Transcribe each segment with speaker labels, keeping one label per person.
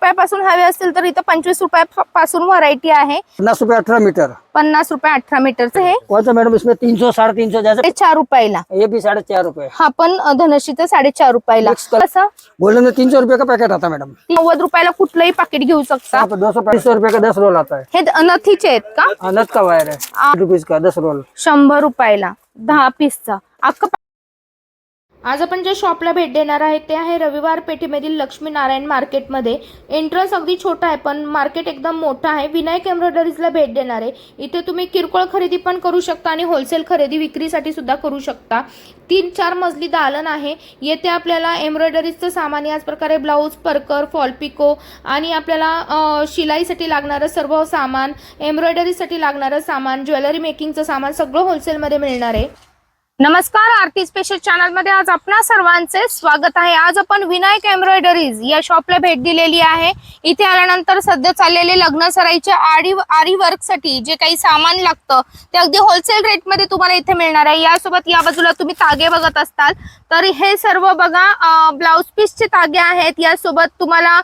Speaker 1: रुपयापासून हवे असतील तर इथं पंचवीस रुपयापासून व्हरायटी आहे.
Speaker 2: पन्नास रुपये अठारह मीटर.
Speaker 1: पन्नास रुपये अठरा मीटरचं हे.
Speaker 2: कौन सा मैडम इसमें तीन सौ साढ़े तीन सौ जैसे
Speaker 1: ते चार रुपयाला.
Speaker 2: ये भी साढ़े चार रुपए
Speaker 1: हा पण अ, धनश्रीचं साडेचार रुपयाला.
Speaker 2: Mix color.
Speaker 1: कसं?
Speaker 2: गोल्डन में तीन सौ का पैकेट आता है मैडम
Speaker 1: नव्वद रुपयाला कुठलंही पाकिट घेऊ शकता.
Speaker 2: यहाँ पे दो सौ पैंतीस रुपये का दस रोल आता है
Speaker 1: हे द- नथीचे आहेत का?
Speaker 2: अनत का वायर है रुपीज का दस रोल
Speaker 1: शंभर रुपयाला. दहा पीसचा अख्खा आज आपण ज्या शॉपला भेट देणार आहे ते आहे रविवार पेठेमधील लक्ष्मीनारायण मार्केटमध्ये. एंट्रन्स अगदी छोटा आहे पण मार्केट एकदम मोठं आहे. विनायक एम्ब्रॉयडरीजला भेट देणार आहे. इथे तुम्ही किरकोळ खरेदी पण करू शकता आणि होलसेल खरेदी विक्रीसाठी सुद्धा करू शकता. तीन चार मजली दालन आहे. येथे आपल्याला एम्ब्रॉयडरीजचं सामान याच प्रकारे ब्लाऊज परकर फॉलपिको आणि आपल्याला शिलाईसाठी लागणारं सर्व सामान एम्ब्रॉयडरीसाठी लागणारं सामान ज्वेलरी मेकिंगचं सामान सगळं होलसेलमध्ये मिळणार आहे. नमस्कार आरती स्पेशल चॅनलमध्ये आज आपणा सर्वांचे स्वागत आहे. आज आपण विनायक एम्ब्रॉयडरीज या शॉपला भेट दिलेली आहे. इथे आल्यानंतर सध्या चाललेले लग्न सराईच्या आडी आरी वर्कसाठी जे काही सामान लागतं ते अगदी होलसेल रेटमध्ये तुम्हाला इथे मिळणार आहे. यासोबत या बाजूला तुम्ही तागे बघत असताल. तर हे सर्व बघा ब्लाउज पीसचे तागे आहेत. यासोबत तुम्हाला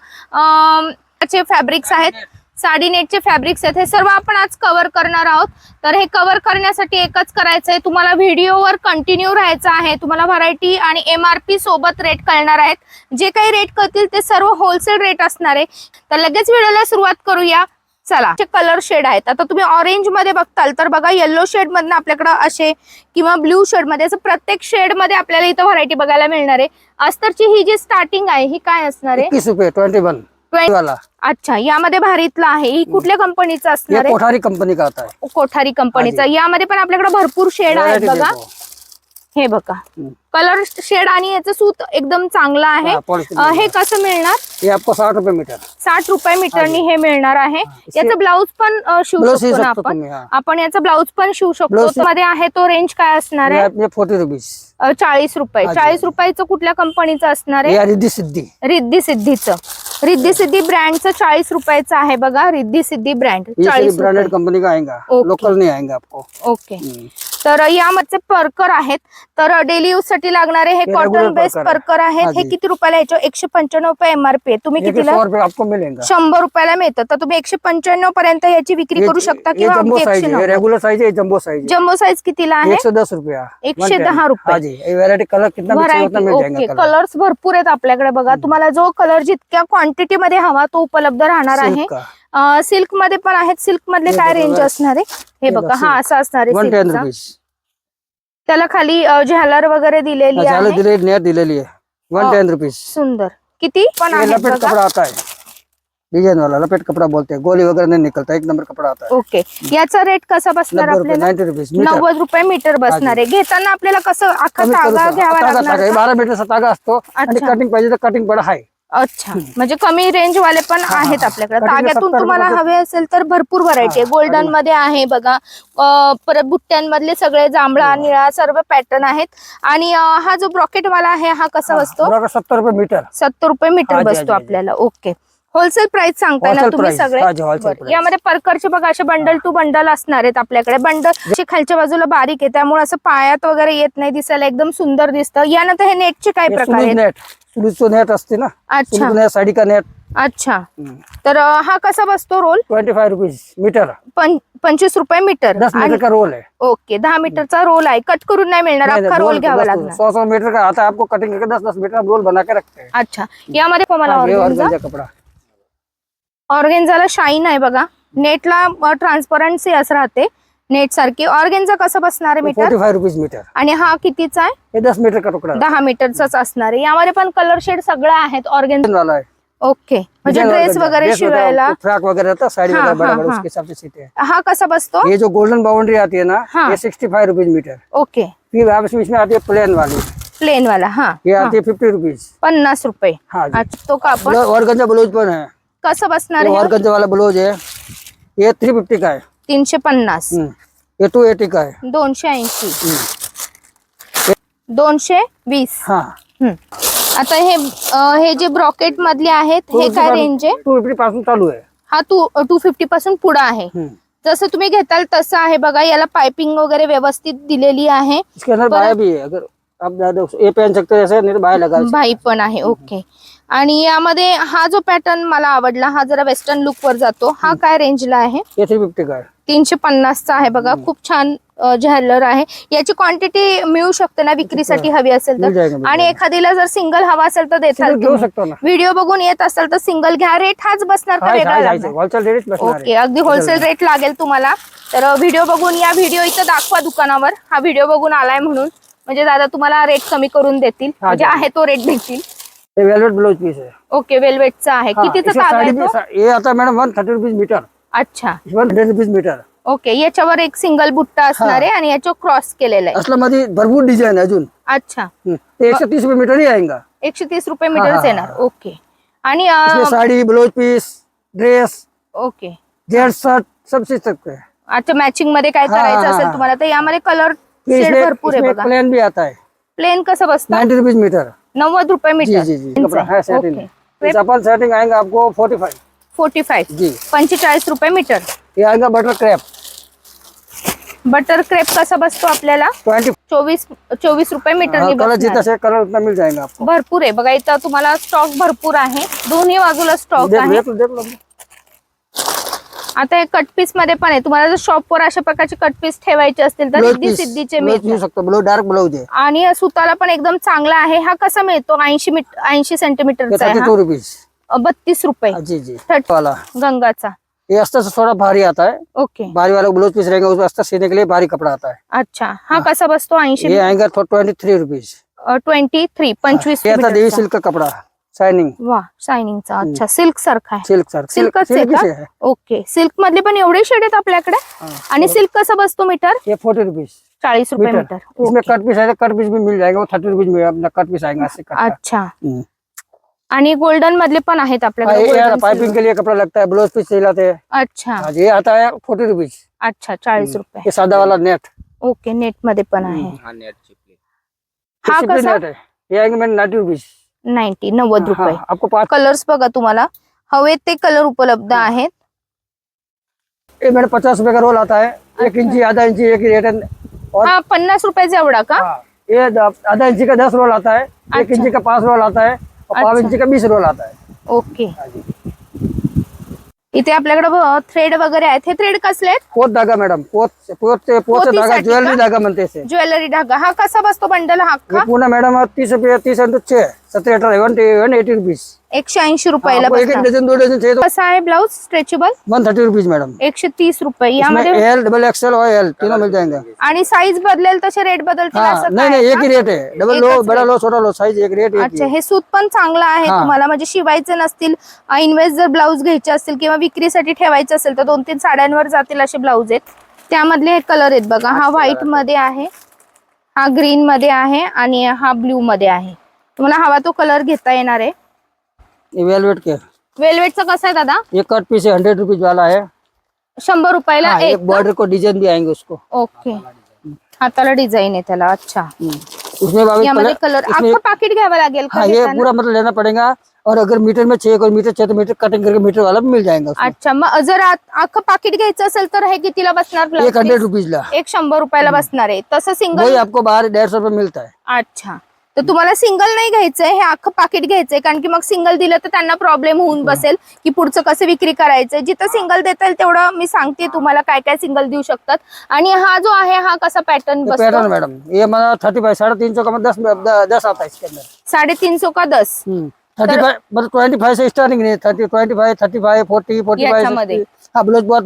Speaker 1: चे फॅब्रिक्स आहेत. साडी नेटचे फॅब्रिक्स आहेत हे सर्व आपण आज कव्हर करणार आहोत. तर हे कव्हर करण्यासाठी एकच करायचं आहे तुम्हाला व्हिडिओवर कंटिन्यू राहायचं आहे. तुम्हाला व्हरायटी आणि एम आर पी सोबत रेट कळणार आहेत. जे काही रेट करतील ते सर्व होलसेल रेट असणार आहे. तर लगेच व्हिडिओला सुरुवात करूया. चला कलर शेड आहेत आता तुम्ही ऑरेंजमध्ये बघताल तर बघा येल्लो शेड मधनं आपल्याकडे असे किंवा ब्ल्यू शेडमध्ये असं प्रत्येक शेडमध्ये आपल्याला इथं व्हरायटी बघायला मिळणार आहे. अस्तरची ही जी स्टार्टिंग आहे ही काय असणार आहे?
Speaker 2: ट्वेंटी वन वाला.
Speaker 1: अच्छा यामध्ये भारीतला आहे. ही कुठल्या कंपनीचं
Speaker 2: ये
Speaker 1: असणार आहे?
Speaker 2: कोठारी कंपनी का आता है
Speaker 1: कोठारी कंपनीचा यामध्ये पण आपल्याकडे भरपूर शेड आहेत
Speaker 2: Variety
Speaker 1: बघा.
Speaker 2: देखो.
Speaker 1: हे बघा.
Speaker 2: हम्म.
Speaker 1: कलर शेड आणि याचं सूत एकदम चांगलं आहे.
Speaker 2: हा,
Speaker 1: अं, हे कसं मिळणार?
Speaker 2: ये आपको साठ रुपए मीटर.
Speaker 1: साठ रुपये मीटरनी हे मिळणार आहे.
Speaker 2: इसे-
Speaker 1: याचं ब्लाऊज पण अं, शिवू शकतो ना
Speaker 2: शकतो
Speaker 1: आपण.
Speaker 2: तुम्ही, हा.
Speaker 1: आपण याचं ब्लाऊज पण शिवू शकतो. मध्ये आहे तो रेंज काय असणार आहे?
Speaker 2: ये फोर्टी रुपीज
Speaker 1: चाळीस रुपये.
Speaker 2: हा, जी.
Speaker 1: चाळीस रुपयाचं कुठल्या कंपनीचं असणार आहे?
Speaker 2: ये रिद्धि सिद्धि.
Speaker 1: रिद्धी सिद्धीचं. रिद्धी सिद्धी ब्रँडचं चाळीस रुपयाचं आहे बघा रिद्धी सिद्धी ब्रँड
Speaker 2: ये
Speaker 1: चाळीस
Speaker 2: ब्रांडेड
Speaker 1: रुपये.
Speaker 2: कंपनी का आएगा
Speaker 1: ओके.
Speaker 2: लोकल नहीं आएगा आपको
Speaker 1: ओके
Speaker 2: हम्म.
Speaker 1: तर यामध्ये परकर आहेत. तर डेली यूजसाठी लागणारे हे कॉटन बेस्ड
Speaker 2: परकर आहे.
Speaker 1: परकर आहेत.
Speaker 2: हा.
Speaker 1: किती रुपयाला याच्या एकशे पंच्याण्णव रुपये एमआरपी आहे. तुम्ही कितीला? शंभर रुपयाला मिळतं. तर तुम्ही एकशे पंच्याण्णव पर्यंत याची विक्री करू शकता किंवा एकशे
Speaker 2: है ये जम्बो साइज है
Speaker 1: जम्बो साईज कितीला आहे?
Speaker 2: एक सौ दस रुपया.
Speaker 1: एकशे
Speaker 2: 110.
Speaker 1: दहा रुपये.
Speaker 2: कलर
Speaker 1: कलर्स भरपूर आहेत आपल्याकडे बघा. तुम्हाला जो कलर जितक्या क्वांटिटी मध्ये हवा तो उपलब्ध राहणार आहे.
Speaker 2: सिल्क
Speaker 1: मध्ये पण आहेत. सिल्क मधले काय रेंज. असणार आहे? हे बघा हा असं असणार आहे त्याला खाली झालर वगैरे दिलेली आहे.
Speaker 2: दिलेली आहे. वन टेन रुपीज़
Speaker 1: सुंदर. किती पण
Speaker 2: लपेट कपड़ा आता है डिज़ाइन वाला लपेट कपड़ा बोलते हैं गोली वगैरह नहीं निकलता एक नंबर कपड़ा आता है
Speaker 1: ओके. याचा रेट कसा बसणार आपल्याला?
Speaker 2: मीटर.
Speaker 1: नव्वद रुपये मीटर बसणार आहे. घेताना आपल्याला कसं अख्खा तागा घ्यावा लागणार?
Speaker 2: बारा मीटरचा तागा असतो. आणि
Speaker 1: अच्छा.
Speaker 2: कटिंग पाहिजे तर कटिंग पण आहे.
Speaker 1: अच्छा. म्हणजे कमी रेंज वाले पण आहेत. आपल्याकडे. ताग्यातून
Speaker 2: 70
Speaker 1: तुम्हाला. हवे असेल तर भरपूर व्हरायटी आहे. गोल्डनमध्ये आहे बघा. परत बुट्ट्यांमधले सगळे जांभळा निळा सर्व पॅटर्न आहेत. आणि हा जो ब्रॉकेट वाला आहे हा कसा बसतो?
Speaker 2: सत्तर रुपये मीटर.
Speaker 1: सत्तर रुपये मीटर बसतो. आपल्याला. ओके होलसेल प्राइस सांगताय ना तुम्ही. सगळे. यामध्ये परकरचे बघा असे बंडल टू बंडल असणार आहेत आपल्याकडे. बंडल खालच्या बाजूला बारीक आहे. त्यामुळे असं पायात वगैरे येत नाही दिसायला एकदम सुंदर दिसतं. यानंतर हे नेटचे काय प्रकार आहेत?
Speaker 2: सुलूजचं नेट असते ना?
Speaker 1: अच्छा.
Speaker 2: नेट साडी का नेट
Speaker 1: अच्छा. तर अं, हा कसा बसतो roll
Speaker 2: twenty five rupees metre.
Speaker 1: पं- पंचवीस रुपये मीटर.
Speaker 2: दस मीटर
Speaker 1: आणि-
Speaker 2: का रोल है
Speaker 1: ओके दहा मीटरचा रोल आहे. कट करून नाही मिळणार.
Speaker 2: नहीं,
Speaker 1: अख्खा रोल
Speaker 2: रोल
Speaker 1: घ्यावा
Speaker 2: दस-
Speaker 1: लागणार.
Speaker 2: सौ सौ मीटर का? आता आपको कटिंग करके दस दस मीटर हम रोल बना के रखते हैं.
Speaker 1: अच्छा. यामध्ये पण मला
Speaker 2: हाँ, ये
Speaker 1: ऑर्गेन्झा
Speaker 2: ऑर्गेन्जा कपड़ा.
Speaker 1: ऑर्गेन्झाला शाईन आहे बघा. नेटला ट्रान्सपरन्सी असं राहते. नेट सारखी. ऑर्गेन्झा कसं बसणार आहे metre?
Speaker 2: Forty five rupees metre.
Speaker 1: आणि हा कितीचा आहे?
Speaker 2: ये दस मीटर का टुकड़ा
Speaker 1: दहा मीटरचाच असणार आहे. यामध्ये पण कलर शेड सगळं आहेत ऑर्गेन्झा
Speaker 2: वाला है
Speaker 1: ओके म्हणजे ड्रेस। वगैरे
Speaker 2: ड्रेस
Speaker 1: शिवायला
Speaker 2: फ्रॉक वगैरह रहता है साड़ी
Speaker 1: हाँ,
Speaker 2: वगैरह
Speaker 1: हाँ,
Speaker 2: बड़ा
Speaker 1: हाँ।
Speaker 2: उसके हिसाब से सीते हैं
Speaker 1: हा कसा बसतो?
Speaker 2: ये जो गोल्डन बाउंड्री आती है ना
Speaker 1: हाँ।
Speaker 2: ये sixty five rupees metre.
Speaker 1: Okay
Speaker 2: फिर आप इसमें इसमें आती है प्लेन वाली.
Speaker 1: प्लेन वाला हा.
Speaker 2: ये
Speaker 1: हा.
Speaker 2: आती है. फिफ्टी रुपीज
Speaker 1: पन्नास रुपये.
Speaker 2: हाँ जी.
Speaker 1: अच्छा तो का आपण
Speaker 2: ऑर्गेन्जा ब्लाउज पण है
Speaker 1: कसं बसणार
Speaker 2: ये
Speaker 1: आहे?
Speaker 2: ऑर्गेन्जा वाला ब्लाउज है ये थ्री फिफ्टी का है
Speaker 1: तीनशे पन्नास।
Speaker 2: ये टू एटी का है
Speaker 1: दोनशे ऐंशी। दोनशे वीस.
Speaker 2: हाँ.
Speaker 1: आता हे अं, हे जे ब्रॉकेट मधले आहेत हे काय रेंज आहे?
Speaker 2: टू फिफ्टी पासून चालू है
Speaker 1: हा टू टू फिफ्टी पासून पुढे आहे.
Speaker 2: हम्म।
Speaker 1: जसं तुम्ही घेताल तसं आहे बघा याला पाइपिंग वगैरे व्यवस्थित दिलेली आहे.
Speaker 2: इसके अंदर
Speaker 1: पर-
Speaker 2: बाया भी है अगर आप ज्यादा उस- ये पहन सकते हैं ऐसे नहीं तो बाया लगा
Speaker 1: भाई पण आहे ओके आणि यामध्ये हा जो पॅटर्न मला आवडला हा जरा वेस्टर्न लुक वर जातो हा काय रेंजला आहे?
Speaker 2: ये थ्री फिफ्टी का है
Speaker 1: तीनशे पन्नासचा आहे बघा. खूप छान झॅलर आहे. याची क्वांटिटी मिळू शकते ना विक्रीसाठी हवी असेल तर. आणि. एखादीला जर सिंगल हवा असेल तर देताल व्हिडिओ बघून येत असेल तर सिंगल घ्या. रेट हाच बसणार का वेगळा ओके अगदी होलसेल रेट लागेल तुम्हाला. तर व्हिडिओ बघून या. व्हिडिओ इथं दाखवा दुकानावर. हा व्हिडिओ बघून आलाय म्हणून. म्हणजे दादा तुम्हाला रेट कमी करून देतील. म्हणजे. आहे तो रेट देतील
Speaker 2: वेलवेट ब्लाउज पीस है
Speaker 1: ओके वेलवेटचा आहे. कितीचा आहे
Speaker 2: आता madam one thirty rupees metre
Speaker 1: अच्छा.
Speaker 2: One hundred rupees metre.
Speaker 1: Okay याच्यावर एक सिंगल बुट्टा असणार आहे आणि याच्यावर क्रॉस केलेला आहे.
Speaker 2: असला मध्ये भरपूर डिझाईन आहे अजून.
Speaker 1: अच्छा.
Speaker 2: ते एकशे तीस रुपये मीटर ही आएगा
Speaker 1: एकशे तीस रुपये मीटरच
Speaker 2: हा,
Speaker 1: येणार. ओके. आणि
Speaker 2: sari blouse piece dress
Speaker 1: okay.
Speaker 2: Gents shirt सब चीज हैं
Speaker 1: अच्छा मॅचिंगमध्ये काय करायचं असेल. तुम्हाला तर यामध्ये कलर शेड भरपूर आहे बघा.
Speaker 2: प्लेन भी आता है.
Speaker 1: प्लेन कसं बसतं?
Speaker 2: Ninety rupees metre.
Speaker 1: नव्वद रुपये मीटर.
Speaker 2: जी जी. कपड़ा है सेटिंग
Speaker 1: ओके.
Speaker 2: चप्पल सेटिंग आएगा आपको फोर्टी फाइव जी.
Speaker 1: पंचेचाळीस रुपये metre.
Speaker 2: Butter crepe
Speaker 1: butter crepe कसा बसतो आपल्याला?
Speaker 2: ट्वेंटी
Speaker 1: चोवीस चोवीस रुपये मीटरनी
Speaker 2: कलर जितना
Speaker 1: बसणार.
Speaker 2: से कलर उतना मिल जाएगा आपको.
Speaker 1: भरपूर आहे. बघा इथं तुम्हाला स्टॉक भरपूर आहे. दोन्ही बाजूला स्टॉक
Speaker 2: देख
Speaker 1: आहे.
Speaker 2: देख लो देख लो
Speaker 1: आता हे कट पीसमध्ये पण आहे. तुम्हाला जर शॉपवर अशा प्रकारचे कट पीस ठेवायचे असतील तर
Speaker 2: ब्लाउज
Speaker 1: सिद्धी
Speaker 2: पीस
Speaker 1: सिद्धीचे
Speaker 2: ब्लाउज मिल
Speaker 1: मिळतात
Speaker 2: सकता ब्लाउज डार्क ब्लाउज है
Speaker 1: आणि सुताला पण एकदम चांगला आहे. हा कसा मिळतो? ऐंशी मीट ऐंशी सेंटीमीटरचा
Speaker 2: थर्टी
Speaker 1: आहे
Speaker 2: टू रुपीज
Speaker 1: बत्तीस रुपये.
Speaker 2: जी जी.
Speaker 1: थर्टी
Speaker 2: वाला.
Speaker 1: गंगाचा.
Speaker 2: ये अस्तर से थोड़ा भारी आता है
Speaker 1: ओके.
Speaker 2: भारी वाला ब्लाउज पीस रहेगा उसमें अस्तर सीने के लिए भारी कपड़ा आता है
Speaker 1: अच्छा. हा कसा बसतो? ऐंशी
Speaker 2: ये आएगा twenty three rupees
Speaker 1: twenty three पंचवीस
Speaker 2: देवी सिल्क का कपड़ा शाइनिंग
Speaker 1: वा शायनिंगचा अच्छा सिल्क सारखा आहे.
Speaker 2: सिल्क सर
Speaker 1: सिल्कच आहे
Speaker 2: सिल्क से है
Speaker 1: ओके. सिल्क मधले पण एवढे शेड आहेत आपल्याकडे?
Speaker 2: हाँ।
Speaker 1: आणि सिल्क कसा बसतो मीटर?
Speaker 2: ये फोर्टी रुपीज़
Speaker 1: चाळीस रुपये
Speaker 2: मीटर.
Speaker 1: मीटर.
Speaker 2: इसमें कट पीस है कट पीस भी मिल जाएगा वो थर्टी रुपीज़ में अपना कट पीस आएगा
Speaker 1: अच्छा.
Speaker 2: हम्म।
Speaker 1: आणि गोल्डन मधले पण आहेत
Speaker 2: हाँ,
Speaker 1: आपल्याकडे
Speaker 2: पाइपिंग. के लिए कपड़ा लगता है ब्लाउज पीस सिलाते हैं
Speaker 1: अच्छा.
Speaker 2: हाँ ये आता है फोर्टी रुपीज
Speaker 1: अच्छा चाळीस रुपये.
Speaker 2: ये सादा वाला नेट
Speaker 1: ओके नेटमध्ये पण आहे। हा कसा
Speaker 2: नेट है ये आएंगे मैंने नाइन्टी रुपीज
Speaker 1: नाईन्टी नव्वद रुपये.
Speaker 2: हाँ, आपको पाँच
Speaker 1: कलर्स बघा तुम्हाला. हवेत ते कलर उपलब्ध आहेत.
Speaker 2: ये मैंने पचास रुपए का रोल आता है एक। इंची आधा इंची एक रेट है और
Speaker 1: हा पन्नास रुपयाचा एवढा का?
Speaker 2: हाँ, ये आधा इंची का दस रोल आता है एक। इंची का पांच रोल आता है और पाव। इंची का बीस रोल आता है
Speaker 1: ओके। इथे आपल्याकडे थ्रेड वगैरे आहेत. हे थ्रेड कसले आहेत?
Speaker 2: पोत धागा मैडम पोत पोत धागा ज्वेलरी? धागा से
Speaker 1: ज्वेलरी धागा. हा कसा बसतो बंडल? हा
Speaker 2: पूना मैडम तीस रुपये तीस इंटू छह वन एटी रुपीज
Speaker 1: एकशे ऐंशी रुपयाला
Speaker 2: एक एक
Speaker 1: बसणार
Speaker 2: चाहिए
Speaker 1: कसा आहे blouse stretchable
Speaker 2: one thirty rupees madam
Speaker 1: एकशे तीस रुपये.
Speaker 2: इसमें
Speaker 1: यामध्ये
Speaker 2: एल डबल एक्सएल और एल तीनों मिल जाएंगे.
Speaker 1: आणि साईज बदलेल तसे रेट बदलतील
Speaker 2: हाँ
Speaker 1: असं
Speaker 2: नहीं
Speaker 1: आहे
Speaker 2: एक ही? रेट है डबल लो बड़ा. लो छोटा लो साइज एक रेट एक ही
Speaker 1: अच्छा
Speaker 2: है।
Speaker 1: हे सूत पण चांगलं आहे
Speaker 2: हा.
Speaker 1: तुम्हाला. म्हणजे शिवायचे नसतील इन्व्हेस्ट जर ब्लाऊज घ्यायचे असतील किंवा विक्रीसाठी ठेवायचे असेल तर दोन तीन साड्यांवर जातील असे ब्लाऊज आहेत. त्यामधले हे कलर आहेत बघा. हा व्हाईटमध्ये आहे हा ग्रीन मध्ये आहे आणि हा ब्ल्यू मध्ये आहे. तुम्हाला हवा तो कलर घेता येणार आहे.
Speaker 2: ये वेलवेट के.
Speaker 1: वेलवेटचा कसा आहे दादा?
Speaker 2: ये कट पीस हंड्रेड रुपीज़ वाला है
Speaker 1: शंभर रुपयाला
Speaker 2: हाँ,
Speaker 1: एक
Speaker 2: एक बॉर्डर को डिज़ाइन भी आएँगे उसको.
Speaker 1: ओके हाताला डिझाईन आहे त्याला अच्छा.
Speaker 2: हम्म। उसमें बाबा
Speaker 1: यामध्ये
Speaker 2: कलर
Speaker 1: कलर
Speaker 2: इसमें
Speaker 1: अख्खं पाकिट घ्यावं लागेल का
Speaker 2: हाँ ये
Speaker 1: घेताना?
Speaker 2: पूरा मतलब लेना पड़ेगा और अगर मीटर में चाहिए कोई मीटर चाहिए तो मीटर कटिंग करके मीटर वाला भी मिल जाएगा उसमें।
Speaker 1: अच्छा मग जर आत- अख्खं पाकिट घ्यायचं असेल तर हे कितीला बसणार blouse
Speaker 2: एक हंड्रेड
Speaker 1: piece?
Speaker 2: रुपीज़ ला.
Speaker 1: एक शंभर रुपयाला बसणार आहे. तसं
Speaker 2: वही
Speaker 1: सिंगल
Speaker 2: आपको बाहर डेढ़ सौ रुपये मिलता है।
Speaker 1: अच्छा. तर तुम्हाला सिंगल नाही घ्यायचंय हे अख्खं पाकिट घ्यायचंय कारण की मग सिंगल दिलं तर त्यांना प्रॉब्लेम होऊन बसेल की पुढचं कसं विक्री करायचंय. जिथं सिंगल देता येईल तेवढं मी सांगते तुम्हाला काय काय सिंगल देऊ शकतात. आणि हा जो आहे हा कसा पॅटर्न बसतो?
Speaker 2: पैटर्न मैडम ये हमारा थर्टी फाइव साढ़े तीन सौ का दस द- दस आता है इसके अंदर
Speaker 1: साडेतीन सौ का दस
Speaker 2: थर्टी ट्वेंटी फाइव से स्टार्टिंग नहीं thirty twenty five thirty five forty forty
Speaker 1: याच्यामध्ये.
Speaker 2: फाइव हाँ ब्लाउज बहुत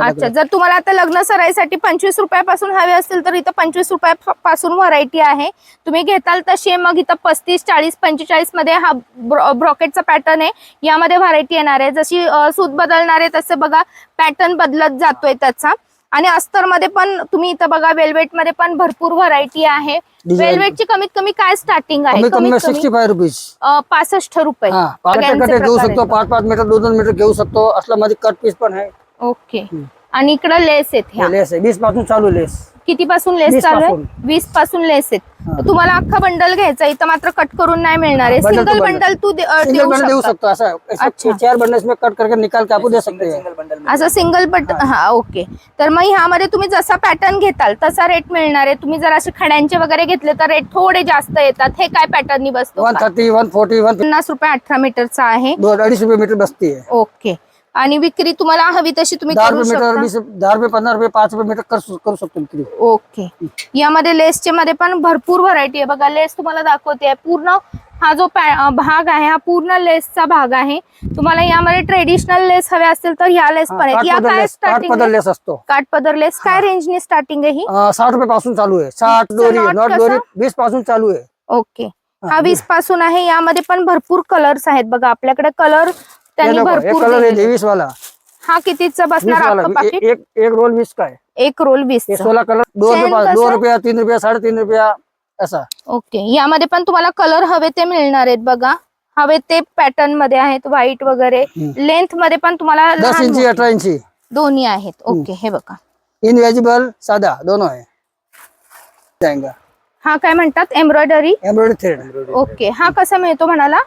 Speaker 1: अच्छा जर तुम्हाला आता लग्न सराईसाठी पंचवीस रुपयापासून हवे असतील तर इथं पंचवीस रुपयापासून व्हरायटी आहे. तुम्ही घेताल तशी मग इथं पस्तीस चाळीस पंचेचाळीसमध्ये हा ब्रॉकेटचा पॅटर्न आहे. यामध्ये व्हरायटी येणार आहे. जशी अं, सूत बदलणार आहे तसं बघा पॅटर्न बदलत जातोय त्याचा. आणि अस्तरमध्ये पण तुम्ही इथं बघा वेल्वेटमध्ये पण भरपूर व्हरायटी आहे.
Speaker 2: Design.
Speaker 1: वेल्वेटची कमीत कमी काय स्टार्टिंग आहे?
Speaker 2: कमी कमी में
Speaker 1: कमीत
Speaker 2: सिक्स्टी
Speaker 1: कमी
Speaker 2: फाइव रुपीज
Speaker 1: पासष्ट रुपये
Speaker 2: हाँ कटे घेऊ शकतो. पाच पाच मीटर दोन दोन मीटर घेऊ शकतो. असला मध्ये कट पीस पण आहे.
Speaker 1: ओके. आणि इकडं लेस आहेत ह्या.
Speaker 2: लेस आहे. वीसपासून चालू लेस
Speaker 1: किती पासून लेस चालू आहे?
Speaker 2: पासून.
Speaker 1: वीसपासून लेस आहेत.
Speaker 2: हा.
Speaker 1: तर तुम्हाला अख्खा बंडल घ्यायचा इथं मात्र कट करून नाही मिळणार आहे.
Speaker 2: to
Speaker 1: single
Speaker 2: bundle.
Speaker 1: बंडल तू दे- अं,
Speaker 2: सिंगल
Speaker 1: देऊ
Speaker 2: बंडल देऊ
Speaker 1: शकता.
Speaker 2: ऐसा
Speaker 1: अच्छा.
Speaker 2: चार बंडल इसमें कट करके निकाल के आपको दे सकते हैं
Speaker 1: असं सिंगल बट हा. ओके तर मग ह्यामध्ये तुम्ही जसा पॅटर्न घेताल तसा रेट मिळणार आहे. तुम्ही जर असे खड्यांचे वगैरे घेतले तर रेट थोडे जास्त येतात. हे काय पॅटर्ननी बसतो
Speaker 2: वन
Speaker 1: का?
Speaker 2: थर्टी वन फोर्टी वन
Speaker 1: पन्नास रुपये अठरा मीटरचा आहे.
Speaker 2: अडीच रुपये मीटर बसती
Speaker 1: ओके आणि विक्री तुम्हाला हवी तशी तुम्ही
Speaker 2: दहा
Speaker 1: करू
Speaker 2: रुपये मीटर
Speaker 1: शकता.
Speaker 2: वीस दहा रुपये पंधरा रुपये पाच रुपये मीटर कर करू शकतो विक्री.
Speaker 1: ओके. यामध्ये लेसचे मध्ये पण भरपूर व्हरायटी आहे. बघा लेस तुम्हाला दाखवते. पूर्ण हा जो पॅ- अं, भाग आहे हा पूर्ण लेसचा भाग आहे. तुम्हाला यामध्ये ट्रेडिशनल लेस हवे असतील तर ह्या लेस पण आहेत. या काय
Speaker 2: लेस
Speaker 1: स्टार्टिंग
Speaker 2: काठपदर लेस असतो.
Speaker 1: काठपदर लेस काय रेंजनी स्टार्टिंग आहे ही?
Speaker 2: अं, साठ रुपये पासून चालू आहे. साठ दोरी नॉट
Speaker 1: कसा?
Speaker 2: वीसपासून चालू आहे.
Speaker 1: ओके.
Speaker 2: हा,
Speaker 1: हा वीसपासून आहे. यामध्ये पण भरपूर कलर्स आहेत. बघा आपल्याकडे कलर त्यांनी भरपूर
Speaker 2: कलर
Speaker 1: दिलेले.
Speaker 2: वीस वाला
Speaker 1: हा कितीचा
Speaker 2: वीस
Speaker 1: बसणार
Speaker 2: वाला
Speaker 1: अख्खं
Speaker 2: ए-
Speaker 1: पाकिट
Speaker 2: एक एक रोल वीस का है
Speaker 1: एक रोल वीस.
Speaker 2: ये सोलह कलर दो
Speaker 1: चैन
Speaker 2: रुपये
Speaker 1: कसं?
Speaker 2: दो? रुपया तीन रुपया साढ़े तीन रुपया ऐसा
Speaker 1: ओके यामध्ये पण तुम्हाला कलर हवे ते मिळणार आहेत बघा. हवे ते पॅटर्नमध्ये आहेत व्हाईट वगैरे.
Speaker 2: हम्म.
Speaker 1: लेंथमध्ये पण तुम्हाला
Speaker 2: दस
Speaker 1: लहान
Speaker 2: इंची
Speaker 1: मोठे.
Speaker 2: अठारह इंची.
Speaker 1: दोन्ही आहेत. ओके हे बघा.
Speaker 2: इनवेजिबल सादा दोनों है जाएगा
Speaker 1: हा काय म्हणतात? एम्ब्रॉयडरी
Speaker 2: एम्ब्रॉयडरी थ्रेड
Speaker 1: ओके हा कसा मिळतो म्हणाला?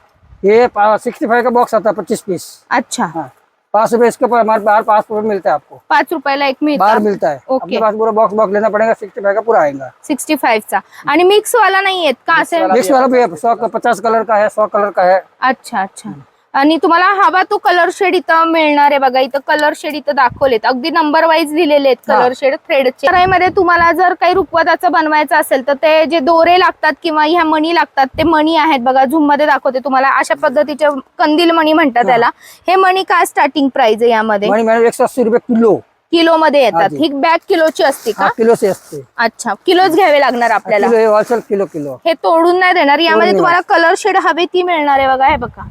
Speaker 2: ये सिक्सटी फाइव का बॉक्स आता है पच्चीस पीस
Speaker 1: अच्छा।
Speaker 2: हाँ। पाँच रुपए इसके ऊपर हमारे बाहर पाँच रुपए मिलता है आपको।
Speaker 1: पाच रुपयाला एक
Speaker 2: बाहर
Speaker 1: मिळतो
Speaker 2: मिलता है।
Speaker 1: ओके.
Speaker 2: पास पूरा बॉक्स बॉक्स लेना पड़ेगा सिक्सटी फाइव का पूरा आएगा।
Speaker 1: सिक्स्टी चा। आणि मिक्स वाला नाही आहेत का असे
Speaker 2: मिक्स वाला भी है सौ का पचास कलर का है सौ कलर का है।
Speaker 1: अच्छा अच्छा। आणि तुम्हाला हवा तो कलर शेड इथं मिळणार आहे बघा. इथं कलर शेड इथं दाखवलेत. अगदी नंबर वाईज लिहिलेले आहेत. कलर शेड थ्रेडचे मध्ये तुम्हाला जर काही रुखवताचं बनवायचं असेल तर ते जे दोरे लागतात किंवा ह्या मणी लागतात ते मणी आहेत बघा. झूममध्ये दाखवते तुम्हाला. अशा पद्धतीचे कंदील मणी म्हणतात त्याला हे मणी काय स्टार्टिंग प्राइस आहे यामध्ये?
Speaker 2: मनी मैंने एक सौ अस्सी रुपये किलो.
Speaker 1: किलो मध्ये येतात
Speaker 2: हा
Speaker 1: बॅग किलोची असते का?
Speaker 2: किलो से अस्सी
Speaker 1: अच्छा. किलोच घ्यावे लागणार आपल्याला.
Speaker 2: किलो है होलसेल किलो किलो.
Speaker 1: हे तोडून नाही देणार. यामध्ये तुम्हाला कलर शेड हवे ती मिळणार आहे बघा. हे बघा.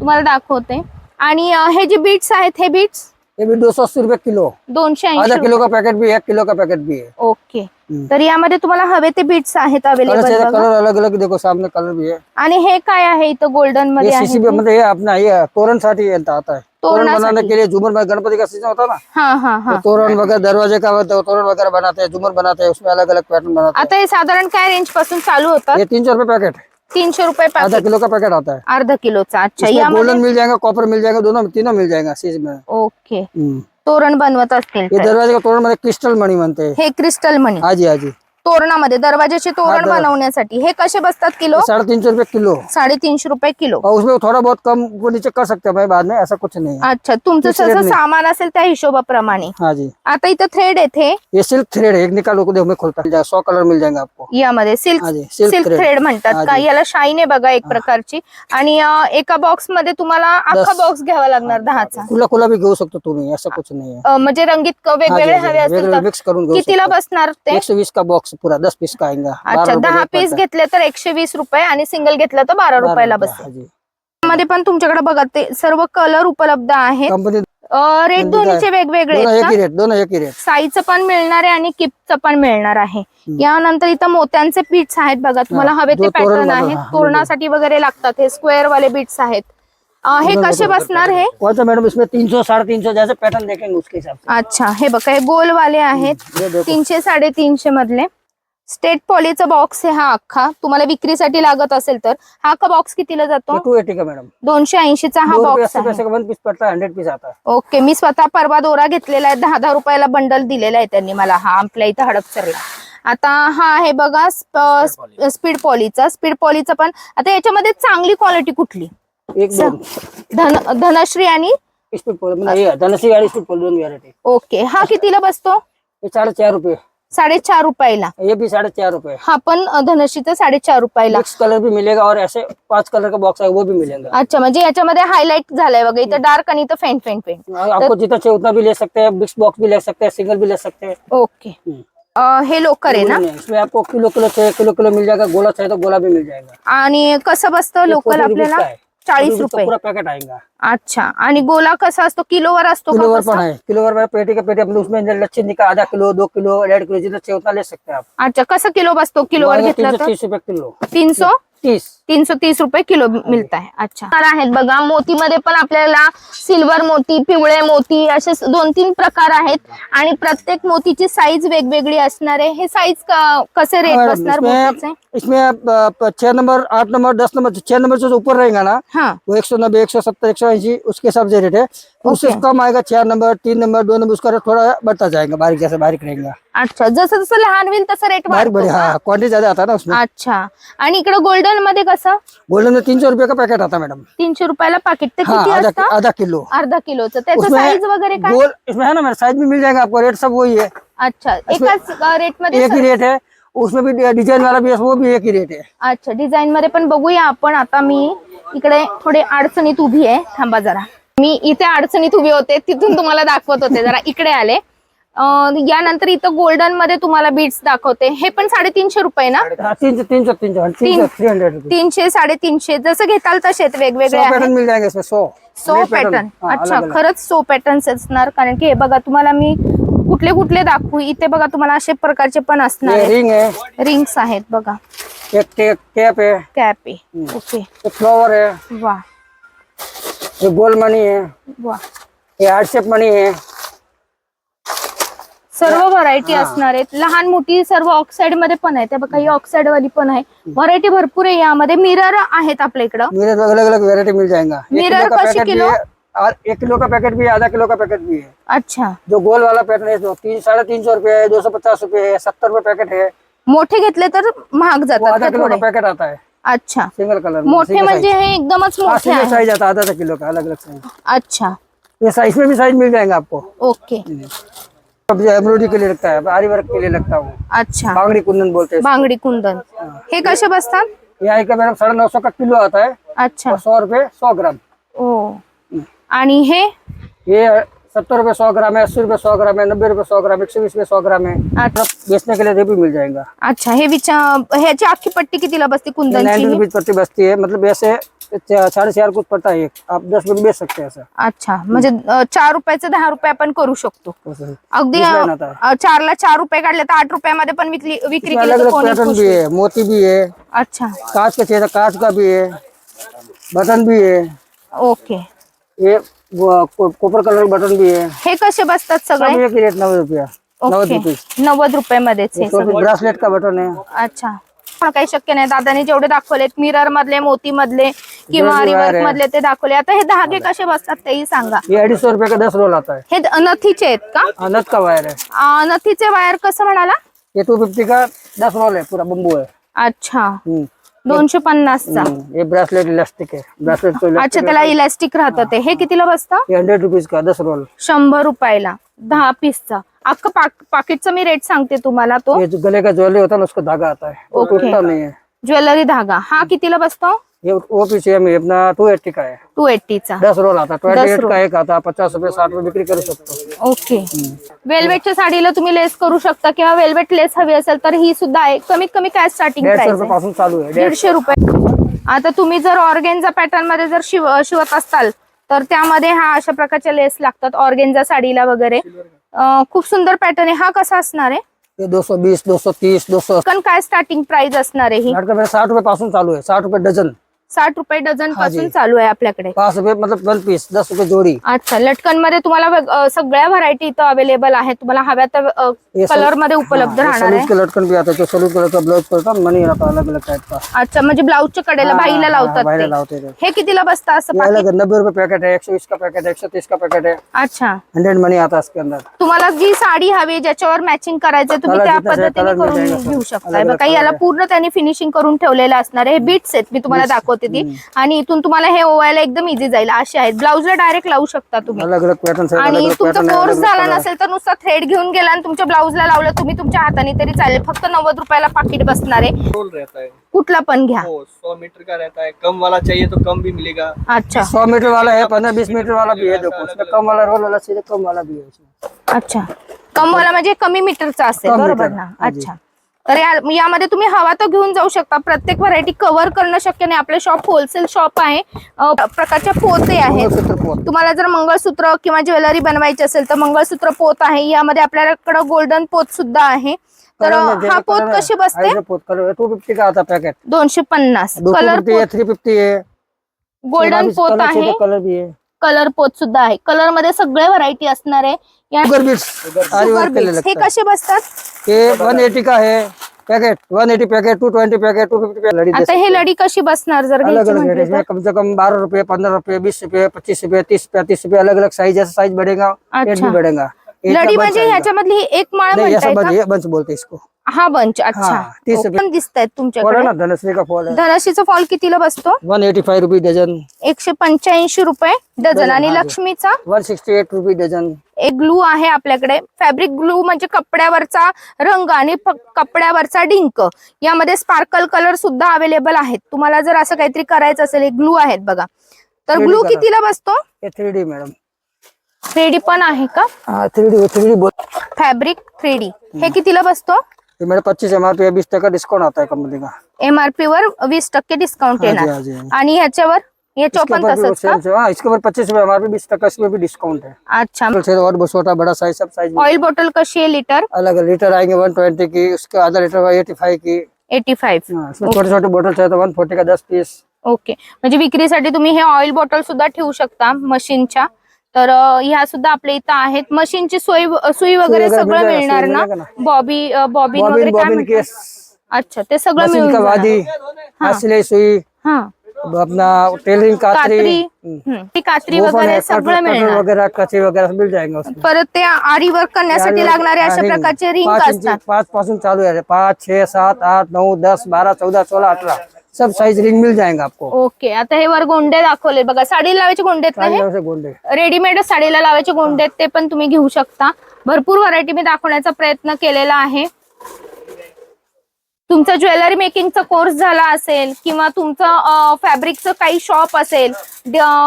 Speaker 1: तुम्हाला दाखवते. आणि अं, हे जे बीट्स आहेत हे बीट्स
Speaker 2: ये भी दो सौ अस्सी रुपये किलो.
Speaker 1: दोनशे
Speaker 2: आधा
Speaker 1: ऐंशी
Speaker 2: किलो का पैकेट भी है एक किलो का पैकेट भी है
Speaker 1: ओके.
Speaker 2: हम्म.
Speaker 1: तर यामध्ये तुम्हाला हवे ते बीट्स आहेत
Speaker 2: कलर
Speaker 1: अवेलेबल बघा.
Speaker 2: कलर अलग अलग देखो सामने कलर भी है
Speaker 1: आणि हे काय आहे इथं गोल्डनमध्ये
Speaker 2: ये
Speaker 1: आहे
Speaker 2: सीसीबी
Speaker 1: ते?
Speaker 2: मतलब ये अपना ये तोरणसाठी ये आता. है तोरण बनाने
Speaker 1: तोरणासाठी.
Speaker 2: के लिए झूमर में गणपति का सीजन होता है ना?
Speaker 1: हा हा हा.
Speaker 2: तोरण वगैरह दरवाजे का तो तोरण वगैरह बनाते हैं झूमर बनाते हैं उसमें अलग अलग पैटर्न बनाते
Speaker 1: आता हे. साधारण काय रेंजपासून चालू होतात?
Speaker 2: हैं ये तीन सौ रुपए पैकेट
Speaker 1: तीनशे रूपए
Speaker 2: आधा किलो का पैकेट आता है।
Speaker 1: आधा किलो अच्छा
Speaker 2: इसमें
Speaker 1: यामध्ये
Speaker 2: गोल्डन मिल जाएगा कॉपर मिल जाएगा दोनों तीनों मिल जाएगा सीज में।
Speaker 1: ओके
Speaker 2: हम्म।
Speaker 1: तोरण बनवत असतील
Speaker 2: ये दरवाजे का तोरण मतलब क्रिस्टल मणि बनते हैं
Speaker 1: हे क्रिस्टल मणि.
Speaker 2: हाँ जी हाँ जी
Speaker 1: तोरणामध्ये दरवाजाचे तोरण बनवण्यासाठी. हे कसे बसतात किलो?
Speaker 2: ये साढ़े तीन सौ रुपये किलो.
Speaker 1: साडेतीनशे रुपये किलो.
Speaker 2: और उसमें थोड़ा बहुत कम ऊपर नीचे कर सकते हैं भाई बाद में ऐसा कुछ नहीं है.
Speaker 1: अच्छा तुमचं
Speaker 2: दुसरे
Speaker 1: जसं. सामान असेल त्या हिशोबाप्रमाणे.
Speaker 2: हाँ जी.
Speaker 1: आता इथं थ्रेड येथे
Speaker 2: ये सिल्क थ्रेड है एक निकालो को देखो खोलता सौ कलर मिल जाएंगे आपको.
Speaker 1: यामध्ये सिल्क
Speaker 2: हाँ जी सिल्क
Speaker 1: सिल्क
Speaker 2: थ्रेड
Speaker 1: थ्रेड म्हणतात का. याला शाईन आहे बघा एक प्रकारची. आणि अं, एका बॉक्समध्ये तुम्हाला अख्खा
Speaker 2: दस.
Speaker 1: बॉक्स घ्यावा लागणार दहाचा.
Speaker 2: खुला खुला भी घेऊ शकतो तुम्ही ऐसा कुछ नहीं
Speaker 1: अं, म्हणजे रंगीत क- वेगवेगळे हवे असतील तर.
Speaker 2: मिक्स करून घेऊ
Speaker 1: कितीला बसणार ते?
Speaker 2: एक सौ बीस का बॉक्स पूरा दस पीस का आएगा
Speaker 1: अच्छा दहा पीस घेतले तर एकशे वीस रुपये आणि सिंगल घेतलं तर बारा रुपयाला बसेल. मध्ये पण तुमच्याकडे बघा ते सर्व कलर उपलब्ध आहेत.
Speaker 2: कंपनी
Speaker 1: रेट
Speaker 2: म्हणजे
Speaker 1: दोन्हीचे वेगवेगळे?
Speaker 2: ही रेट
Speaker 1: साईचं पण मिळणार आहे आणि किपचं पण मिळणार आहे. यानंतर इथं मोत्यांचे बीट्स आहेत बघा तुम्हाला हवे ते पॅटर्न आहेत तोरणासाठी वगैरे लागतात हे स्क्वेअर वाले बीट्स आहेत. हे कसे बसणार हे?
Speaker 2: कौन सा मैडम इसमें तीन सौ साढ़े तीन सौ जैसे पैटर्न देखेंगे उसके हिसाब से.
Speaker 1: अच्छा हे बघा हे गोल वाले आहेत तीनशे साडेतीनशे मधले. स्टेट पॉलीचा बॉक्स आहे हा अख्खा. तुम्हाला विक्रीसाठी लागत असेल तर. हा का बॉक्स कितीला जातो?
Speaker 2: टू एटी का मैडम
Speaker 1: दोनशे ऐंशीचा हा
Speaker 2: रुपये
Speaker 1: बॉक्स
Speaker 2: वन पीस पड़ता है हंड्रेड पीस आता. है
Speaker 1: ओके मी स्वतः परवा दोरा घेतलेला आहे. दहा दहा रुपयाला बंडल दिलेला आहे त्यांनी मला. हा आपल्या इथं हडपसरला. आता हा आहे बघा स्पीड पॉलीचा स्पीड पॉलीचा पण आता याच्यामध्ये चांगली क्वालिटी कुठली?
Speaker 2: एक
Speaker 1: धन धनश्री आणि
Speaker 2: स्पीड पोल मतलब ये धनसी वाली स्पीड पोल दोनों वेरायटी
Speaker 1: ओके हा कितीला बसतो?
Speaker 2: ये साढ़े चार रुपए
Speaker 1: साडेचार रुपयाला.
Speaker 2: ये भी साढ़े चार रुपए
Speaker 1: हा पण धनश्रीचा साडेचार रुपयाला.
Speaker 2: मिक्स कलर भी मिलेगा और ऐसे पांच कलर का बॉक्स है वो भी मिलेगा.
Speaker 1: अच्छा म्हणजे याच्यामध्ये हायलाइट झालंय बघा इथं डार्क आणि इथं फेंट फेंट फेंट
Speaker 2: आपको जितना चाहिए उतना भी ले सकते हैं मिक्स बॉक्स भी ले सकते हैं सिंगल भी ले सकते हैं.
Speaker 1: ओके
Speaker 2: हम्म।
Speaker 1: अ, हे लोकर आहे ना?
Speaker 2: नहीं, इसमें आपको किलो किलो चाहिए किलो किलो मिल जाएगा गोला चाहिए तो गोला भी मिल जाएगा.
Speaker 1: आणि कसं बसतं लोकल
Speaker 2: 40 रुपीस
Speaker 1: आपल्याला?
Speaker 2: है।
Speaker 1: चाळीस
Speaker 2: 40 रुपीस का
Speaker 1: रुपये.
Speaker 2: पूरा पैकेट आएगा
Speaker 1: अच्छा. आणि गोला कसा असतो? किलोवर असतो
Speaker 2: किलोवर? पण है किलोवर पेटी का पेटी अपने उसमें लच्छे निकाल आधा किलो दो किलो डेढ़ किलो जितना चाहिए उतना ले सकते हैं आप.
Speaker 1: अच्छा कसं किलो बसतो? किलोवर घेतला तर?
Speaker 2: तीस रुपए किलो.
Speaker 1: तीन सौ
Speaker 2: तीस.
Speaker 1: तीन सौ तीस रुपये किलो मिळत आहे अच्छा. आहेत बघा मोतीमध्ये पण आपल्याला सिल्वर मोती पिवळे मोती असे दोन तीन प्रकार आहेत. आणि प्रत्येक मोतीची साईज वेगवेगळी असणार आहे. हे साईज कसे रेट मोतीचे?
Speaker 2: इसमें छह नंबर आठ नंबर दस नंबर छह नंबर से जो ऊपर रहेगा ना
Speaker 1: हाँ।
Speaker 2: वो एक सौ नब्बे एक सौ सत्तर एक सौ अस्सी उसके हिसाब से रेट है। तो उससे कम आएगा छह नंबर तीन नंबर दो नंबर उसका रेट थोड़ा बढ़ता जाएगा बारीक जैसे बारीक रहेगा।
Speaker 1: अच्छा जसं जसं लहान होईल तसं रेट
Speaker 2: बारीक बड़ी हाँ क्वांटिटी ज़्यादा आता ना उसमें।
Speaker 1: अच्छा आणि इकडे गोल्डन मध्ये कसं?
Speaker 2: गोल्डन में तीन सौ रुपये का पैकेट आता मैडम
Speaker 1: तीनशे रुपयाला पाकिट ते
Speaker 2: हाँ
Speaker 1: किती
Speaker 2: आधा
Speaker 1: असतं?
Speaker 2: आधा किलो।
Speaker 1: अर्धा किलोचं. त्याचं
Speaker 2: उसमें
Speaker 1: साईज वगैरे काय?
Speaker 2: गोल इसमें है ना मेरा साइज़ भी मिल जाएगा आपको रेट सब वही है।
Speaker 1: अच्छा एकाच रेट मध्ये
Speaker 2: एक ही रेट है। उसमें भी डिजाइन वाला भी वो भी एक ही रेट है।
Speaker 1: अच्छा डिझाईन मध्ये पण बघूया आपण. आता मी इकडे थोडे अडचणीत उभी आहे. थांबा जरा. मी इथे अडचणीत उभी होते तिथून तुम्हाला दाखवत होते. जरा इकडे आले. यानंतर इथं गोल्डनमध्ये तुम्हाला बीट्स दाखवते. हे पण साडेतीनशे रुपये ना?
Speaker 2: तीन सौ तीन सौ तीन सौ तीन सौ थ्री हंड्रेड रुपीज
Speaker 1: तीनशे साडेतीनशे. जसं घेताल तसे आहेत, वेगवेगळे
Speaker 2: सौ पैटर्न
Speaker 1: अच्छा. खरंच सो पॅटर्न्स असणार. कारण की हे बघा तुम्हाला मी कुठले कुठले दाखवू? इथे बघा तुम्हाला असे प्रकारचे पण असणार आहेत.
Speaker 2: रिंग है
Speaker 1: रिंग्स आहेत बघा.
Speaker 2: कैप है
Speaker 1: कॅप आहे. ओके.
Speaker 2: फ्लावर है
Speaker 1: वा.
Speaker 2: गोल मनी है
Speaker 1: वा.
Speaker 2: ये हार्ट शेप मनी है.
Speaker 1: सर्व व्हरायटी असणार आहेत. लहान मोठी सर्व ऑक्साइडमध्ये पण आहे त्या बघा ही ऑक्साइड वाली पण आहे. व्हरायटी भरपूर आहे यामध्ये. मिरर आहेत आपल्या इकडं.
Speaker 2: मेरे अलग अलग वेरायटी मिल जाएगा. एक
Speaker 1: Mirror
Speaker 2: किलो का
Speaker 1: कैसे
Speaker 2: पैकेट भी
Speaker 1: किलो?
Speaker 2: है आ- एक किलो का पैकेट भी है आधा किलो का पैकेट भी है।
Speaker 1: अच्छा।
Speaker 2: जो गोल वाला पैटर्न है जो तीन साढ़े तीन सौ रुपये है दो सौ पचास रुपये है सत्तर रुपये पैकेट है।
Speaker 1: मोठे घेतले तर महाग जातात
Speaker 2: आधा किलो का पैकेट आता है।
Speaker 1: अच्छा।
Speaker 2: सिंगल कलर
Speaker 1: मोठे म्हणजे हे एकदमच मोठे आहे.
Speaker 2: साइज़ आता है आधा आधा किलो का अलग अलग साइज़
Speaker 1: अच्छा।
Speaker 2: ये साइज़ में भी साइज़ मिल जाएगा आपको।
Speaker 1: ओके।
Speaker 2: अब एम्ब्रॉयडरी के लिए लगता है आरी वर्क के लिए लगता है
Speaker 1: अच्छा।
Speaker 2: बांगड़ी कुंदन बोलते हैं
Speaker 1: बांगडी कुंदन। हे। कसे बसतात?
Speaker 2: इसको। ये आई का मैडम साढ़े नौ सौ का किलो आता है।
Speaker 1: अच्छा।
Speaker 2: सौ रुपये सौ ग्राम।
Speaker 1: ओ। आणि हे?
Speaker 2: ये सत्तर रुपये सौ ग्राम है अस्सी रुपये सौ ग्राम है नब्बे रुपये सौ ग्राम एक सौ बीस रुपये सौ ग्राम है।
Speaker 1: अच्छा।
Speaker 2: बेचने के लिए ये भी मिल जाएगा।
Speaker 1: अच्छा हे ह्याची अख्खी पट्टी कितीला बसते? कुंदनची
Speaker 2: नाइन्टी? रुपीज़ प्रति बस्ती है मतलब ऐसे चा- साढ़े चार कुछ पड़ता है एक। आप दस रुपये बेच सकते हैं
Speaker 1: अच्छा म्हणजे अ, चार रुपयाचे दहा रुपये आपण करू शकतो. अगदी चारला चार रुपये काढले तर आठ रुपयामध्ये पण विक्री विक्री
Speaker 2: अलग अलग पैटर्न भी है मोती भी है
Speaker 1: अच्छा.
Speaker 2: कांच का चाहिए कांच का भी है बटन भी है
Speaker 1: ओके.
Speaker 2: को- कॉपर कलर बटन भी है
Speaker 1: हे कसे बसतात सगळे?
Speaker 2: एक ही रेट नब्बे रुपया.
Speaker 1: ओके.
Speaker 2: रुपये
Speaker 1: नव्वद रुपये मध्येच हे सगळे.
Speaker 2: ब्रासलेट का बटन है
Speaker 1: अच्छा. पण काही शक्य नाही. दादाने जेवढे दाखवलेत मिरर मधले मोती मधले किंवा
Speaker 2: आहे.
Speaker 1: मधले ते दाखवले. आता हे धागे कसे बसतात तेही सांगा.
Speaker 2: ये सौ रुपये का दस रोल आता है
Speaker 1: हे द- नथीचे आहेत का?
Speaker 2: हाँ, नथ का वायर है
Speaker 1: अ, नथीचे वायर कसं म्हणाला?
Speaker 2: ये टू फिफ्टी का दस रोल है पूरा बम्बू है
Speaker 1: अच्छा.
Speaker 2: हम्म,
Speaker 1: दोनशे पन्नासचा
Speaker 2: ये ब्रासलेट इलास्टिक है ब्रासलेट
Speaker 1: अच्छा त्याला इलास्टिक राहतं ते. हे कितीला बसतं?
Speaker 2: हंड्रेड रुपीज का? दस रोल
Speaker 1: शंभर रुपयाला. दहा पीसचा अख्खा पाक, पाकिटचा मी रेट सांगते तुम्हाला तो.
Speaker 2: गले का ज्वेलरी होता है ना उसका धागा आता है वो
Speaker 1: ओके.
Speaker 2: टूटता नहीं है
Speaker 1: ज्वेलरी धागा. हा कितीला बसतो?
Speaker 2: ये वो पीछे अपना टू एट्टी का है
Speaker 1: टू एट्टीचा
Speaker 2: दस रोल आता ट्वेंटी एट
Speaker 1: रोल.
Speaker 2: का एक आता पचास रुपए साठ रुपए बिक्री करू शकतो.
Speaker 1: ओके. वेल्वेटच्या साडीला तुम्ही लेस करू शकता किंवा वेल्वेट लेस हवी असेल तर ही सुद्धा आहे. कमीत कमी काय स्टार्टिंग प्राइस आहे
Speaker 2: पासून चालू आहे.
Speaker 1: दीडशे रुपये. आता तुम्ही जर ऑर्गेन्झा पॅटर्नमध्ये जर शिव शिवत असताल तर त्यामध्ये हा अशा प्रकारच्या लेस लागतात. ऑर्गेन्झा साडीला वगैरे. अं, खूप सुंदर पॅटर्न आहे. हा कसा असणार आहे?
Speaker 2: ये दो सौ बीस दो सौ तीस दो सौ
Speaker 1: काय स्टार्टिंग प्राइस असणार आहे ही?
Speaker 2: साठ रुपए पासून चालू है साठ रुपए डजन
Speaker 1: साठ रुपये डझन. पासून चालू आहे आपल्याकडे.
Speaker 2: पाच रुपये मतलब वन पीस दस रुपए जोड़ी.
Speaker 1: अच्छा लटकनमध्ये तुम्हाला सगळ्या व्हरायटी इथं अवेलेबल आहेत. तुम्हाला हव्या तर कलरमध्ये उपलब्ध राहणार आहे.
Speaker 2: के लटकन भी आता जो सलूट कलर का ब्लाउज पड़ता मनी रहता अलग अलग टाइप का
Speaker 1: अच्छा म्हणजे ब्लाऊजच्या कडेला बाईला लावतात. हे कितीला बसतं असं
Speaker 2: नब्बे रुपए पैकेट है एक सौ बीस का पैकेट है एक सौ तीस का पैकेट है
Speaker 1: अच्छा.
Speaker 2: हंड्रेड मनी आता इसके अंदर
Speaker 1: तुम्हाला जी साडी हवी ज्याच्यावर मॅचिंग करायचं तुम्ही त्या पद्धतीने करून. घेऊ
Speaker 2: अलग-अलग
Speaker 1: बघा याला पूर्ण त्यांनी फिनिशिंग करून ठेवलेलं असणार आहे. हे बीट्स आहेत मी तुम्हाला दाखवते. ती. आणि इथून तुम्हाला हे ओवायला एकदम इझी जाईल. असे आहेत. ब्लाऊजला डायरेक्ट लावू शकता तुम्ही.
Speaker 2: है
Speaker 1: आणि तुमचा
Speaker 2: है
Speaker 1: कोर्स झाला नसेल तर नुसता थ्रेड घेऊन गेला आणि तुमच्या ब्लाऊजला लावलं तुम्ही तुमच्या हाताने तरी चालेल. फक्त नव्वद रुपयाला पाकिट बसणार आहे.
Speaker 3: रोल रहता है.
Speaker 1: कुठला पण घ्या.
Speaker 3: वो सौ मीटर का रहता है. कम वाला चाहिए तो कम भी मिलेगा.
Speaker 1: अच्छा.
Speaker 2: सौ मीटर वाला है पंद्रह बीस मीटर वाला भी है देखो उसमें कम वाला रोल वाला सीधे कम वाला भी है
Speaker 1: अच्छा. कमवाला म्हणजे कमी मीटरचा असेल.
Speaker 2: कम
Speaker 1: बरोबर ना?
Speaker 2: हा.
Speaker 1: अच्छा. तर या- यामध्ये तुम्ही हवा तर घेऊन जाऊ शकता. प्रत्येक व्हरायटी कव्हर करणं शक्य नाही. आपलं शॉप होलसेल शॉप आहे. प्रकारच्या पोते आहेत.
Speaker 2: पोत.
Speaker 1: तुम्हाला जर मंगळसूत्र किंवा ज्वेलरी बनवायची असेल तर मंगळसूत्र पोत आहे. यामध्ये आपल्याकडे गोल्डन पोत सुद्धा आहे. तर
Speaker 2: कलर में
Speaker 1: हा पोत कशी बसते?
Speaker 2: हाइड्रो पोत. कलर टू फिफ्टी का आता पैकेट
Speaker 1: दोनशे पन्नास. कलर
Speaker 2: थ्री फिफ्टी
Speaker 1: गोल्डन पोत. आहे.
Speaker 2: तो कलर
Speaker 1: कलर पोत सुद्धा आहे. कलरमध्ये सगळे व्हरायटी असणार आहे. या
Speaker 2: शुगर बीट्स आरी
Speaker 1: शुगर
Speaker 2: वर्क के लिए
Speaker 1: बीट्स हे
Speaker 2: है
Speaker 1: कसे बसतात?
Speaker 2: ये वन एटी का है packet one eighty packet two twenty packet two fifty
Speaker 1: आता हे लडी कशी बसणार जर
Speaker 2: अलग
Speaker 1: घ्यायची
Speaker 2: अलग रेट
Speaker 1: म्हटली?
Speaker 2: कम से कम बारह रुपए पंद्रह रुपए बीस रुपए पच्चीस रुपए तीस पैंतीस रुपए अलग अलग साइज जैसा साइज बढ़ेगा रेट
Speaker 1: अच्छा.
Speaker 2: भी बढ़ेगा एक का
Speaker 1: लडी म्हणजे
Speaker 2: आएगा।
Speaker 1: ह्याच्यामधली ही एक माळ
Speaker 2: नहीं ऐसा
Speaker 1: म्हणताय
Speaker 2: बंच
Speaker 1: का
Speaker 2: ये बंच बोलते हैं इसको.
Speaker 1: हा बंच अच्छा.
Speaker 2: हाँ, तीस
Speaker 1: ओके.
Speaker 2: रुपये.
Speaker 1: पण दिसत आहेत
Speaker 2: फॉल
Speaker 1: तुमच्याकडे
Speaker 2: ना धनश्री का फॉल है
Speaker 1: धनशीचा फॉल कितीला बसतो?
Speaker 2: One eighty five rupee dozen
Speaker 1: एकशे पंच्याऐंशी रुपये डझन.
Speaker 2: डझन,
Speaker 1: आणि
Speaker 2: हा,
Speaker 1: लक्ष्मीचा?
Speaker 2: One sixty eight rupee dozen
Speaker 1: एक ग्लू आहे आपल्याकडे. फॅब्रिक ग्लू म्हणजे कपड्यावरचा रंग आणि प- कपड्यावरचा डिंक यामध्ये स्पार्कल कलर सुद्धा अवेलेबल आहेत. तुम्हाला जर असं काहीतरी करायचं असेल हे ग्लू आहेत बघा. तर
Speaker 2: 3D
Speaker 1: ग्लू. कितीला बसतो?
Speaker 2: ये थ्री डी मैडम
Speaker 1: थ्री पण आहे का?
Speaker 2: थ्री डी थ्री डी बोल.
Speaker 1: फॅब्रिक थ्री हे कितीला बसतो?
Speaker 2: ये मेरे पच्चीस एम आर पी बीस टका डिस्काउंट आता है कंपनी का?
Speaker 1: एमआरपी वर वीस टक्के डिस्काउंट
Speaker 2: हाँ
Speaker 1: येणार। आणि ह्याच्यावर याच्यावर
Speaker 2: इसके ऊपर
Speaker 1: तसंच का?
Speaker 2: हाँ इसके ऊपर पच्चीस रुपए एम बीस टका इसमें भी डिस्काउंट है
Speaker 1: अच्छा.
Speaker 2: और बहुत छोटा बड़ा साइज़ सब साइज़
Speaker 1: ऑइल बॉटल कशी आहे लीटर
Speaker 2: अलग अलग लीटर आएँगे वन ट्वेंटी की उसके आधा लीटर एटी फाइव की.
Speaker 1: एटी
Speaker 2: इसमें छोटे छोटे बोतल चाहिए तो वन फोर्टी का दस पीस
Speaker 1: ओके म्हणजे विक्रीसाठी तुम्ही हे ऑइल बॉटल सुद्धा ठेवू शकता मशीनच्या तर ह्या सुद्धा आपल्या इथं आहेत मशीनची सोय सुई वगैरे सगळं मिळणार ना? बॉबी अं, बॉबिन वगैरे काय म्हणतात? अच्छा ते सगळं मिळून जाणार. हाँ.
Speaker 2: सुई
Speaker 1: हा
Speaker 2: अपना टेलरिंग कातरी
Speaker 1: कात्री
Speaker 2: हम्म.
Speaker 1: ती कात्री
Speaker 2: वो पण
Speaker 1: वगैरे सगळं
Speaker 2: कटर- कटर
Speaker 1: मिळणार.
Speaker 2: वगैरह कची वगैरह मिल जाएंगे उसमें.
Speaker 1: परत ते आरी वर्क करण्यासाठी लागणारे अशा
Speaker 2: ring.
Speaker 1: प्रकारचे रिंग
Speaker 2: पाच इंची
Speaker 1: असतात.
Speaker 2: पाच पासून चालू है पाँच छह सात आठ नौ दस बारह चौदह सोलह अठारह सब साइज रिंग मिल जाएंगे आपको.
Speaker 1: ओके आता हे वर गोंडे दाखवले. बघा साडीला लावायचे गोंडे आहेत ना हे?
Speaker 2: साइज से गोल्डे
Speaker 1: रेडीमेड साडीला लावायचे गोंडे आहेत ते पण तुम्ही घेऊ शकता. भरपूर व्हरायटी मी दाखवण्याचा प्रयत्न केलेला आहे. तुमचा ज्वेलरी मेकिंगचा कोर्स झाला असेल किंवा तुमचं फॅब्रिकचं काही शॉप असेल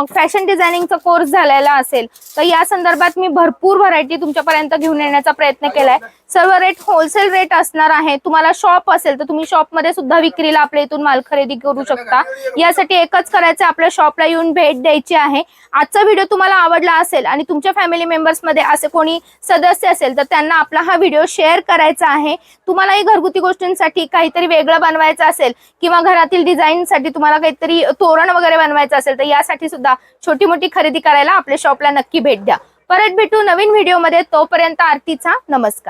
Speaker 1: फॅशन डिझायनिंगचा कोर्स झालेला असेल तर या संदर्भात मी भरपूर व्हरायटी तुमच्यापर्यंत घेऊन येण्याचा प्रयत्न केलाय. सर्व रेट होलसेल रेट असणार आहे. तुम्हाला शॉप असेल तर तुम्ही शॉपमध्ये सुद्धा विक्रीला आपल्या इथून माल खरेदी करू शकता. यासाठी एकच करायचं आपल्या शॉपला येऊन भेट द्यायची आहे. आजचा व्हिडिओ तुम्हाला आवडला असेल आणि तुमच्या फॅमिली मेंबर्समध्ये असे कोणी सदस्य असेल तर त्यांना आपला हा व्हिडिओ शेअर करायचा आहे. तुम्हालाही घरगुती गोष्टींसाठी काहीतरी वेगळं बनवायचं असेल किंवा घरातील डिझाईनसाठी तुम्हाला काहीतरी तोरण वगैरे बनवायचं असेल तर यासाठी सुद्धा छोटी मोठी खरेदी करायला आपल्या शॉपला नक्की भेट द्या. परत भेटू नवीन व्हिडिओमध्ये तोपर्यंत आरतीचा नमस्कार.